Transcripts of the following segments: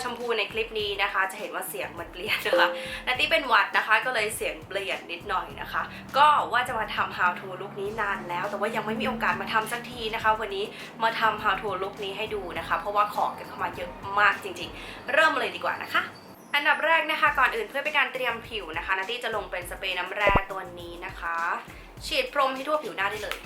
แชมพูในคลิปนี้นะคะ จะเห็นว่าเสียงมันเปลี่ยนนะคะนัตตี้เป็นหวัดนะคะก็เลยเสียงเปลี่ยนนิดหน่อยนะคะ ก็ว่าจะมาทำ how to ลุคนี้นานแล้ว แต่ว่ายังไม่มีโอกาสมาทำสักทีนะคะ วันนี้มาทำ how to ลุคนี้ให้ดูนะคะ เพราะว่าของกันเข้ามาเยอะมากจริง ๆ เริ่มเลยดีกว่านะคะอันดับแรกนะคะก่อนอื่นเพื่อเป็นการเตรียมผิวนะคะนัตตี้จะลงเป็นสเปรย์น้ำแร่ตัวนี้นะคะ ฉีดพรมให้ทั่วผิวหน้าได้เลย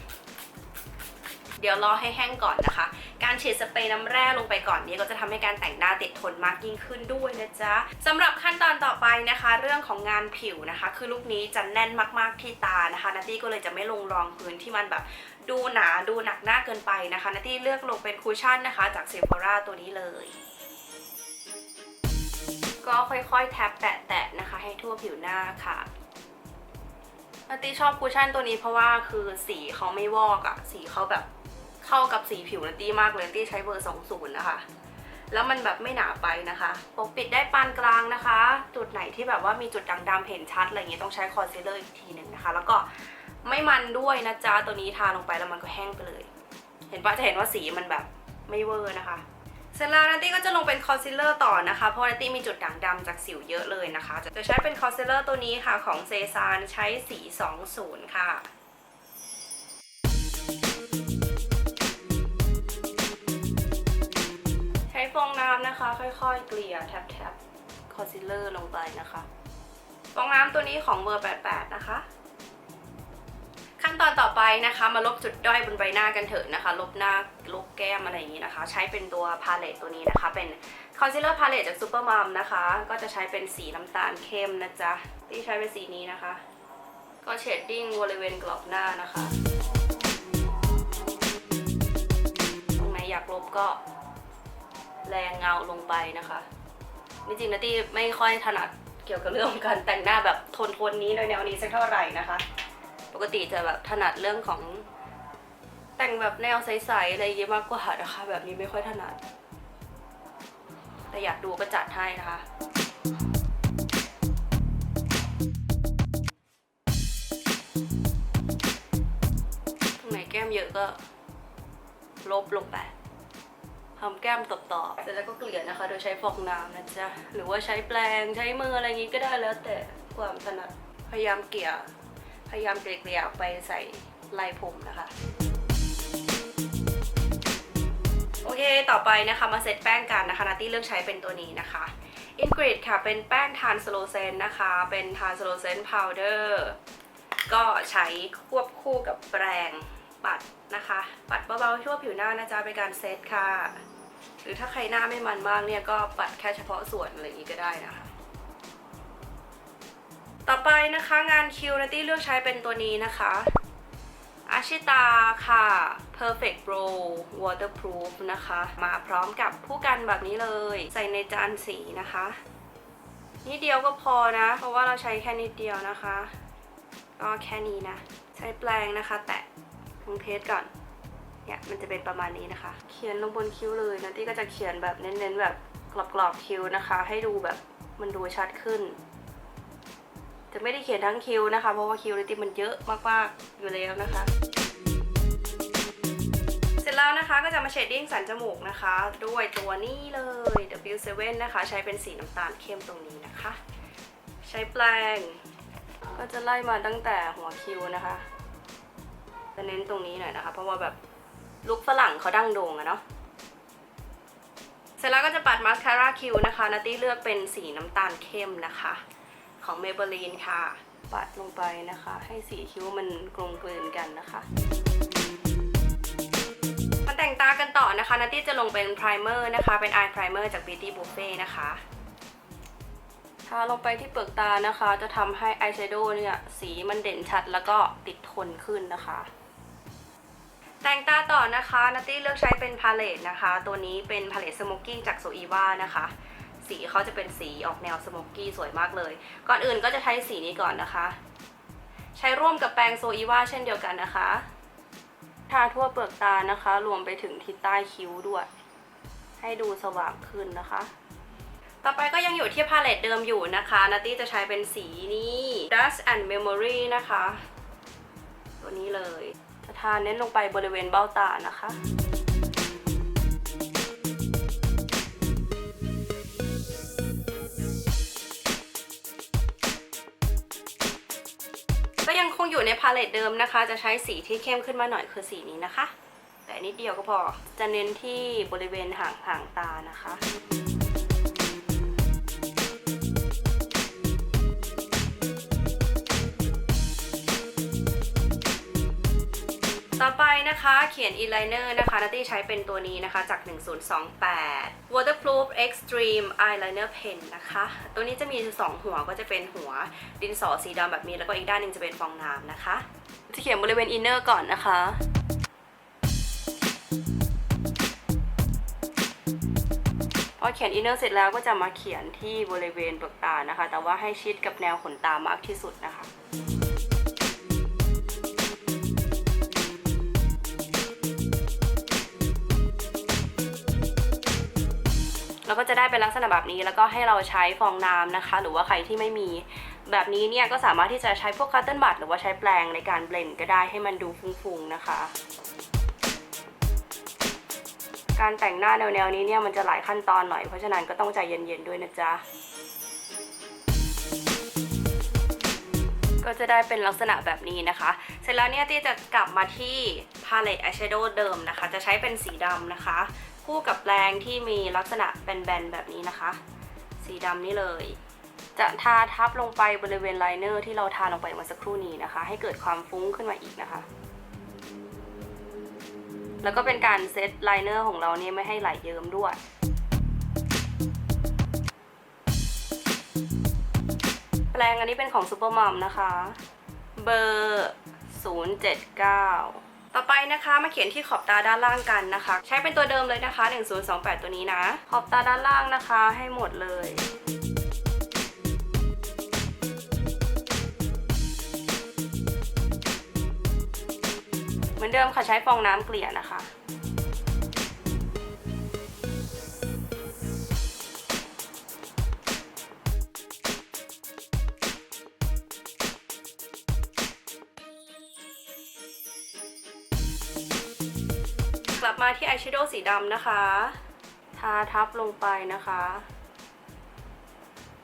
เดี๋ยวรอให้แห้งก่อนนะคะ การฉีดสเปรย์น้ำแร่ลงไปก่อนนี้ก็จะทำให้การแต่งหน้าติดทนมากยิ่งขึ้นด้วยนะจ๊ะสำหรับขั้นตอนต่อไปนะคะ เรื่องของงานผิวนะคะ คือลูกนี้จะแน่นมากๆที่ตานะคะนัตตี้ก็เลยจะไม่ลงรองพื้นที่มันแบบดูหนาดูหนักหน้าเกินไปนะคะนัตตี้เลือกลงเป็นคูชั่นนะคะ จากเซฟ h ราตัวนี้เลยก็ค่อยๆ แท็บแตะๆนะคะ ให้ทั่วผิวหน้าค่ะนัตตี้ชอบคูชั่นตัวนี้เพราะว่าคือสีเขาไม่วอกอะสีเขาแบบ เข้ากับสีผิวนัตตี้มากเลยนัตตี้ใช้เบอร์ 20 นะคะ แล้วมันแบบไม่หนาไปนะคะปกปิดได้ปานกลางนะคะ จุดไหนที่แบบว่ามีจุดด่างดำเห็นชัดอะไรเงี้ยต้องใช้คอนซีลเลอร์อีกทีหนึ่งนะคะ แล้วก็ไม่มันด้วยนะจ๊ะตัวนี้ทาลงไปแล้วมันก็แห้งไปเลย เห็นปะจะเห็นว่าสีมันแบบไม่เวอร์นะคะเสร็จแล้วนัตตี้ก็จะลงเป็นคอนซีลเลอร์ต่อนะคะ เพราะนัตตี้มีจุดด่างดำจากสิวเยอะเลยนะคะ จะใช้เป็นคอนซีลเลอร์ตัวนี้ค่ะของเซซานใช้สี 20 ค่ะ องน้ำนะคะ ค่อยๆ เกลี่ยแทบๆคอนซีลเลอร์ลงไปนะคะฟองน้ำตัวนี้ของเบอร์ 88 นะคะ ขั้นตอนต่อไปนะคะ มาลบจุดด้อยบนใบหน้ากันเถอะนะคะ ลบหน้าลบแก้มอะไรอย่างนี้นะคะ ใช้เป็นตัวพาเลตตัวนี้นะคะ เป็นคอนซีลเลอร์พาเลตจากซูเปอร์มัมนะคะ ก็จะใช้เป็นสีน้ำตาลเข้มนะจ๊ะที่ใช้เป็นสีนี้นะคะ ก็เชดดิ้งบริเวณกรอบหน้านะคะ ตรงไหนอยากลบก็ แรงเงาลงไปนะคะจริงๆนะตี้ไม่ค่อยถนัดเกี่ยวกับเรื่องของการแต่งหน้าแบบโทนๆนี้โดยแนวนี้สักเท่าไหร่นะคะ ปกติจะแบบถนัดเรื่องของแต่งแบบแนวใสๆอะไรเยอะมากกว่านะคะ แบบนี้ไม่ค่อยถนัด แต่อยากดูก็จัดให้นะคะตรงไหนแก้มเยอะก็ลบลงไป ทำแก้มตบๆเสร็จแล้วก็เกลี่ยนะคะ โดยใช้ฟองน้ำนะจ๊ะ หรือว่าใช้แปรงใช้มืออะไรอย่างงี้ก็ได้แล้วแต่ความถนัด พยายามเกลี่ย พยายามเกลี่ยไปใส่ลายผมนะคะ โอเค ต่อไปนะคะมาเซตแป้งกันนะคะนัตตี้เลือกใช้เป็นตัวนี้นะคะอินกริดค่ะ เป็นแป้งทานสโลเซนนะคะ เป็นทานสโลเซนพาวเดอร์ ก็ใช้ควบคู่กับแปรง ปัดนะคะ ปัดเบาๆทั่วผิวหน้านะจ๊ะเป็นการเซตค่ะ หรือถ้าใครหน้าไม่มันมากเนี่ยก็ปัดแค่เฉพาะส่วนอะไรอย่างนี้ก็ได้นะคะ ต่อไปนะคะงานคิวนัตตี้เลือกใช้เป็นตัวนี้นะคะอาชิตาค่ะ Perfect Brow Waterproof นะคะ มาพร้อมกับผู้กันแบบนี้เลย ใส่ในจานสีนะคะ นิดเดียวก็พอนะ เพราะว่าเราใช้แค่นิดเดียวนะคะ ก็แค่นี้นะ ใช้แปรงนะคะ แตะ ตรงเทสก่อน เนี่ยมันจะเป็นประมาณนี้นะคะ เขียนลงบนคิ้วเลยนัตตี้ก็จะเขียนแบบเน้นๆแบบกรอบๆคิ้วนะคะ ให้ดูแบบมันดูชัดขึ้น จะไม่ได้เขียนทั้งคิ้วนะคะ เพราะว่าคิ้วลิติมันเยอะมากๆอยู่แล้วนะคะ เสร็จแล้วนะคะก็จะมาเชดดิ้งสันจมูกนะคะ ด้วยตัวนี้เลย W7 นะคะ ใช้เป็นสีน้ำตาลเข้มตรงนี้นะคะ ใช้แปรงก็จะไล่มาตั้งแต่หัวคิ้วนะคะ จะเน้นตรงนี้หน่อยนะคะ เพราะว่าแบบลุคฝรั่งเขาดั้งโด่งอะเนาะเสร็จแล้วก็จะปัดมาสคาร่าคิวนะคะนัตตี้เลือกเป็นสีน้ำตาลเข้มนะคะ ของ Maybelline ค่ะ ปัดลงไปนะคะ ให้สีคิ้วมันกลมกลืนกันนะคะมาแต่งตากันต่อนะคะนัตตี้จะลงเป็นไพรเมอร์นะคะ เป็น Eye Primer จาก Beauty Buffet นะคะทาลงไปที่เปลือกตานะคะ จะทำให้อายแชโดว์เนี่ยสีมันเด่นชัดแล้วก็ติดทนขึ้นนะคะ แต่งตาต่อนะคะนัตตี้เลือกใช้เป็นพาเลตนะคะ ตัวนี้เป็นพาเลตสโมกกิ้งจากโซอีวานะคะ สีเขาจะเป็นสีออกแนวสโมกกี้สวยมากเลย ก่อนอื่นก็จะใช้สีนี้ก่อนนะคะ ใช้ร่วมกับแปรงโซอีวาเช่นเดียวกันนะคะ ทาทั่วเปลือกตานะคะ รวมไปถึงที่ใต้คิ้วด้วย ให้ดูสว่างขึ้นนะคะ ต่อไปก็ยังอยู่ที่พาเลตเดิมอยู่นะคะนัตตี้จะใช้เป็นสีนี้ Dust and Memory นะคะ ตัวนี้เลย ทาเน้นลงไปบริเวณเบ้าตานะคะ ก็ยังคงอยู่ในพาเลตเดิมนะคะ จะใช้สีที่เข้มขึ้นมาหน่อยคือสีนี้นะคะ แต่นิดเดียวก็พอ จะเน้นที่บริเวณห่างๆตานะคะ นะคะ เขียน eyeliner นะคะนัตตี้ใช้เป็นตัวนี้นะคะจาก 1028 waterproof extreme eyeliner pen นะคะ ตัวนี้จะมี 2 หัวก็จะเป็นหัวดินสอสีดำแบบนี้ แล้วก็อีกด้านหนึงจะเป็นฟองน้ำนะคะ จะเขียนบริเวณ inner ก่อนนะคะพอเขียน inner เสร็จแล้วก็จะมาเขียนที่บริเวณเปลือกตานะคะ แต่ว่าให้ชิดกับแนวขนตามากที่สุดนะคะ แล้วก็จะได้เป็นลักษณะแบบนี้แล้วก็ให้เราใช้ฟองน้ำนะคะ หรือว่าใครที่ไม่มี แบบนี้เนี่ยก็สามารถที่จะใช้พวกคัตเติ้ลบัตหรือว่าใช้แปรงในการเบลนด์ก็ได้ให้มันดูฟุ้งๆนะคะ การแต่งหน้าแนวๆนี้เนี่ยมันจะหลายขั้นตอนหน่อยเพราะฉะนั้นก็ต้องใจเย็นๆด้วยนะจ๊ะก็จะได้เป็นลักษณะแบบนี้นะคะ เสร็จแล้วเนี่ยตี้จะกลับมาที่พาเลตอายแชโดว์เดิมนะคะ จะใช้เป็นสีดำนะคะ คู่กับแปรงที่มีลักษณะแบนๆแบบนี้นะคะ สีดำนี่เลย จะทาทับลงไปบริเวณไลเนอร์ที่เราทาลงไปเมื่อสักครู่นี้นะคะ ให้เกิดความฟุ้งขึ้นมาอีกนะคะ แล้วก็เป็นการเซตไลเนอร์ของเราเนี่ยไม่ให้ไหลเยิ้มด้วยแปรงอันนี้เป็นของซูเปอร์มัมนะคะ เบอร์ 079 ต่อไปนะคะมาเขียนที่ขอบตาด้านล่างกันนะคะ ใช้เป็นตัวเดิมเลยนะคะ 1028 ตัวนี้นะ ขอบตาด้านล่างนะคะ ให้หมดเลยเหมือนเดิมค่ะใช้ฟองน้ำเกลี่ยนะคะ ที่อายแชโดว์สีดำนะคะ ทาทับลงไปนะคะ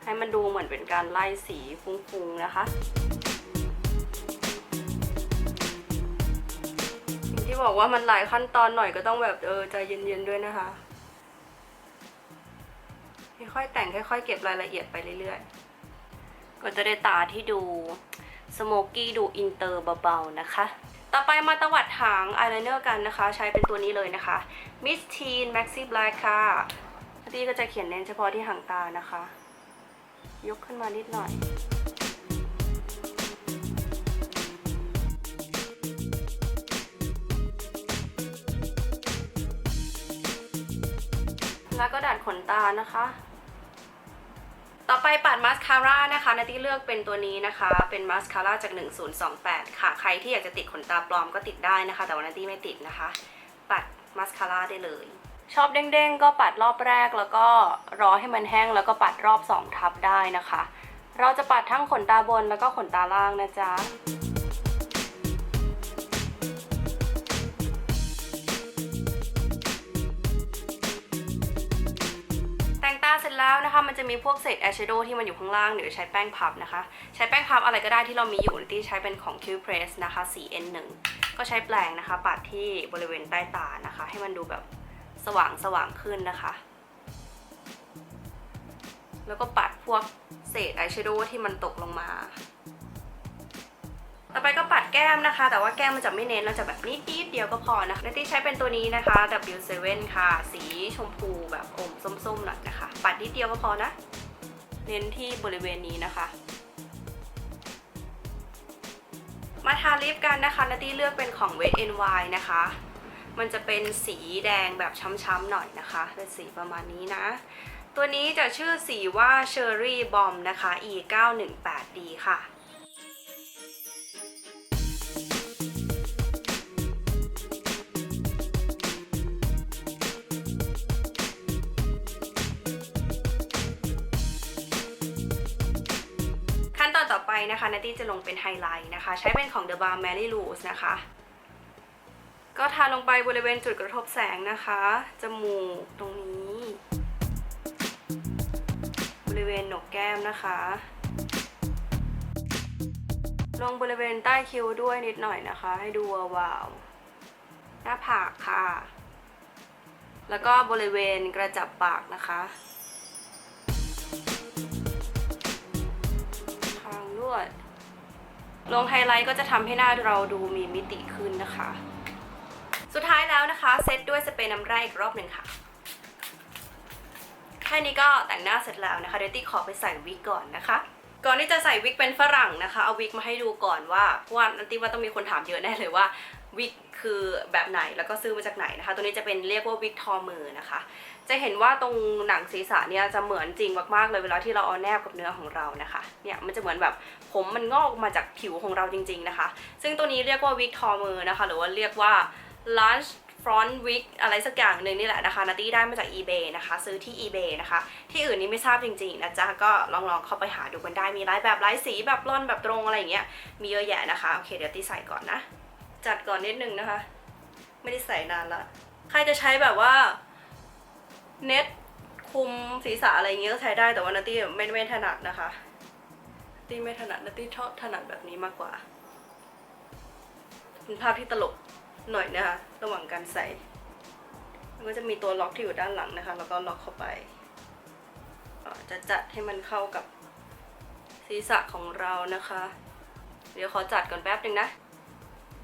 ให้มันดูเหมือนเป็นการไล่สีฟุ้งๆนะคะอย่างที่บอกว่ามันหลายขั้นตอนหน่อยก็ต้องแบบเออใจเย็นๆด้วยนะคะค่อยๆแต่งค่อยๆเก็บรายละเอียดไปเรื่อยๆ ก็จะได้ตาที่ดูสโมกี้ดูอินเตอร์เบาๆนะคะ ต่อไปมาตวัดหางอายไลเนอร์กันนะคะ ใช้เป็นตัวนี้เลยนะคะ Miss Teen Maxi Black ค่ะพี่ก็จะเขียนเน้นเฉพาะที่หางตานะคะ ยกขึ้นมานิดหน่อยแล้วก็ดัดขนตานะคะ ต่อไปปัดมาสคาร่านะคะนาตี้เลือกเป็นตัวนี้นะคะ เป็นมาสคาร่าจาก 1028 ค่ะ ใครที่อยากจะติดขนตาปลอมก็ติดได้นะคะ แต่ว่านาตี้ไม่ติดนะคะ ปัดมาสคาร่าได้เลย ชอบเด้งๆ ก็ปัดรอบแรกแล้วก็รอให้มันแห้งแล้วก็ปัดรอบ 2 ทับได้นะคะ เราจะปัดทั้งขนตาบนแล้วก็ขนตาล่างนะจ๊ะ จแล้วนะคะ มันจะมีพวกเศษอายแชโดว์ที่มันอยู่ข้างล่างเดี๋ยวใช้แป้งพับนะคะ ใช้แป้งพับอะไรก็ได้ที่เรามีอยู่ที่ใช้เป็นของ Q Press นะคะสี N1 ก็ใช้แปรงนะคะ ปัดที่บริเวณใต้ตานะคะ ให้มันดูแบบสว่างสว่างขึ้นนะคะ แล้วก็ปัดพวกเศษอายแชโดว์ที่มันตกลงมา ต่อไปก็ปัดแก้มนะคะ แต่ว่าแก้มมันจะไม่เน้นเราจะแบบนิดนิดเดียวก็พอนะคะนัตตี้ใช้เป็นตัวนี้นะคะ W7 ค่ะ สีชมพูแบบอมส้มๆหน่อยนะคะ ปัดนิดเดียวก็พอนะ เน้นที่บริเวณนี้นะคะมาทาลิปกันนะคะนัตตี้เลือกเป็นของ Wet n y นะคะ มันจะเป็นสีแดงแบบช้ำๆหน่อยนะคะ เป็นสีประมาณนี้นะ ตัวนี้จะชื่อสีว่า Cherry Bomb นะคะ E 9 1 8 D ค่ะ นะคะนัตตี้จะลงเป็นไฮไลท์นะคะ ใช้เป็นของ The Balm Mary Louise นะคะ ก็ทาลงไปบริเวณจุดกระทบแสงนะคะ จมูกตรงนี้ บริเวณหนกแก้มนะคะ ลงบริเวณใต้คิ้วด้วยนิดหน่อยนะคะ ให้ดูวาวหน้าผากค่ะ แล้วก็บริเวณกระจับปากนะคะ ด้วย ลงไฮไลท์ก็จะทำให้หน้าเราดูมีมิติขึ้นนะคะ สุดท้ายแล้วนะคะ เซตด้วยสเปรย์น้ำแร่อีกรอบหนึ่งค่ะ แค่นี้ก็แต่งหน้าเสร็จแล้วนะคะ เดี๋ยวตี้ขอไปใส่วิกก่อนนะคะ ก่อนที่จะใส่วิกเป็นฝรั่งนะคะ เอาวิกมาให้ดูก่อนว่าเพราะว่านันตี้ว่าต้องมีคนถามเยอะแน่เลยว่าวิกคือแบบไหนแล้วก็ซื้อมาจากไหนนะคะ ตัวนี้จะเป็นเรียกว่าวิกทอมือนะคะ จะเห็นว่าตรงหนังศีรษะเนี่ยจะเหมือนจริงมากๆเลยเวลาที่เราเอาแนบกับเนื้อของเรานะคะ เนี่ยมันจะเหมือนแบบผมมันงอกมาจากผิวของเราจริง ๆนะคะ ซึ่งตัวนี้เรียกว่าวิกทอมือนะคะ หรือว่าเรียกว่า lunch front wig อะไรสักอย่างหนึ่งนี่แหละนะคะนัตตี้ได้มาจาก eBay นะคะ ซื้อที่ eBay นะคะ ที่อื่นนี่ไม่ทราบจริงๆนะจ๊ะ ก็ลองๆเข้าไปหาดูกันได้มีหลายแบบหลายสีแบบร่อนแบบตรงอะไรอย่างเงี้ยมีเยอะแยะนะคะ โอเคเดี๋ยวตี้ใส่ก่อนนะ จัดก่อนนิดนึงนะคะ ไม่ได้ใส่นานละ ใครจะใช้แบบว่า เน็ตคุมศีรษะอะไรอย่างเงี้ยก็ใช้ได้แต่ว่านัตตี้ไม่ไม่ถนัดนะคะนัตตี้ไม่ถนัดนัตตี้ชอบถนัดแบบนี้มากกว่าเป็นภาพที่ตลกหน่อยนะคะ ระหว่างการใส่มันก็จะมีตัวล็อกที่อยู่ด้านหลังนะคะ แล้วก็ล็อกเข้าไปจะจัดให้มันเข้ากับศีรษะของเรานะคะ เดี๋ยวขอจัดก่อนแป๊บหนึ่งนะ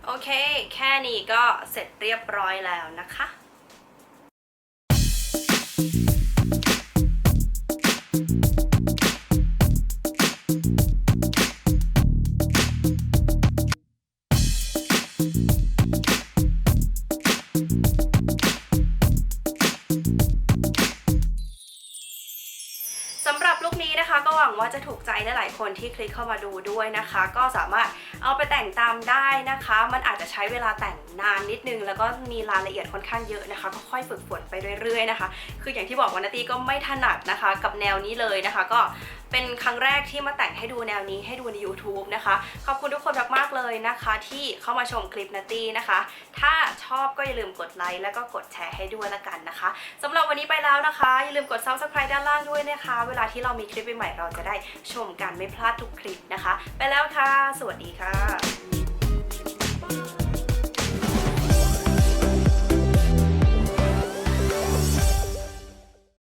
โอเค แค่นี้ก็เสร็จเรียบร้อยแล้วนะคะ ว่าจะถูกใจหลายๆคนที่คลิกเข้ามาดูด้วยนะคะ ก็สามารถ เอาไปแต่งตามได้นะคะ มันอาจจะใช้เวลาแต่งนานนิดนึง แล้วก็มีรายละเอียดค่อนข้างเยอะนะคะ ก็ค่อยฝึกฝนไปเรื่อยๆนะคะ คืออย่างที่บอกว่านาตีก็ไม่ถนัดนะคะ กับแนวนี้เลยนะคะ ก็เป็นครั้งแรกที่มาแต่งให้ดูแนวนี้ให้ดูใน YouTube นะคะ ขอบคุณทุกคนมากๆเลยนะคะ ที่เข้ามาชมคลิปนาตีนะคะ ถ้าชอบก็อย่าลืมกดไลค์แล้วก็กดแชร์ให้ด้วยละกันนะคะสำหรับวันนี้ไปแล้วนะคะ อย่าลืมกด subscribe ด้านล่างด้วยนะคะ เวลาที่เรามีคลิปใหม่ๆเราจะได้ชมกันไม่พลาดทุกคลิปนะคะ ไปแล้วค่ะ สวัสดีค่ะค่ะ